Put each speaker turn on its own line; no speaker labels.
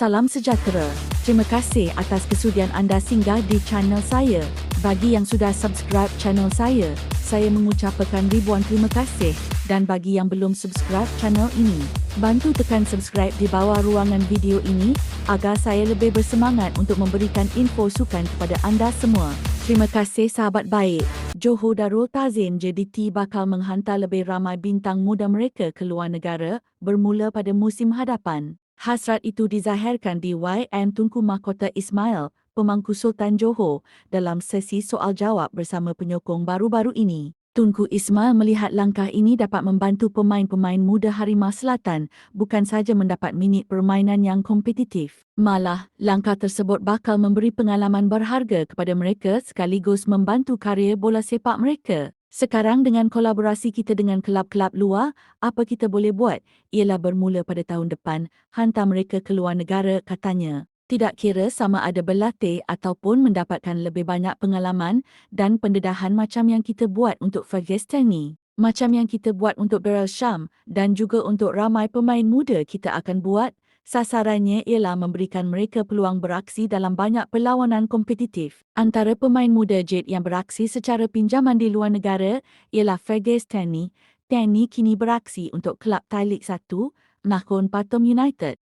Salam sejahtera. Terima kasih atas kesudian anda singgah di channel saya. Bagi yang sudah subscribe channel saya, saya mengucapkan ribuan terima kasih dan bagi yang belum subscribe channel ini, bantu tekan subscribe di bawah ruangan video ini agar saya lebih bersemangat untuk memberikan info sukan kepada anda semua. Terima kasih sahabat baik. Johor Darul Tazim JDT bakal menghantar lebih ramai bintang muda mereka ke luar negara bermula pada musim hadapan. Hasrat itu dizahirkan di YN Tunku Mahkota Ismail, pemangku Sultan Johor, dalam sesi soal-jawab bersama penyokong baru-baru ini. Tunku Ismail melihat langkah ini dapat membantu pemain-pemain muda Harimau Selatan bukan saja mendapat minit permainan yang kompetitif. Malah, langkah tersebut bakal memberi pengalaman berharga kepada mereka sekaligus membantu karya bola sepak mereka. Sekarang dengan kolaborasi kita dengan kelab-kelab luar, apa kita boleh buat ialah bermula pada tahun depan, hantar mereka ke luar negara katanya. Tidak kira sama ada berlatih ataupun mendapatkan lebih banyak pengalaman dan pendedahan macam yang kita buat untuk Fergestani. Macam yang kita buat untuk Beryl Sham dan juga untuk ramai pemain muda kita akan buat Sasarannya ialah memberikan mereka peluang beraksi dalam banyak perlawanan kompetitif. Antara pemain muda Jet yang beraksi secara pinjaman di luar negara ialah Fergus Tanny. Tanny kini beraksi untuk kelab Thai League 1, Nakhon Pathum United.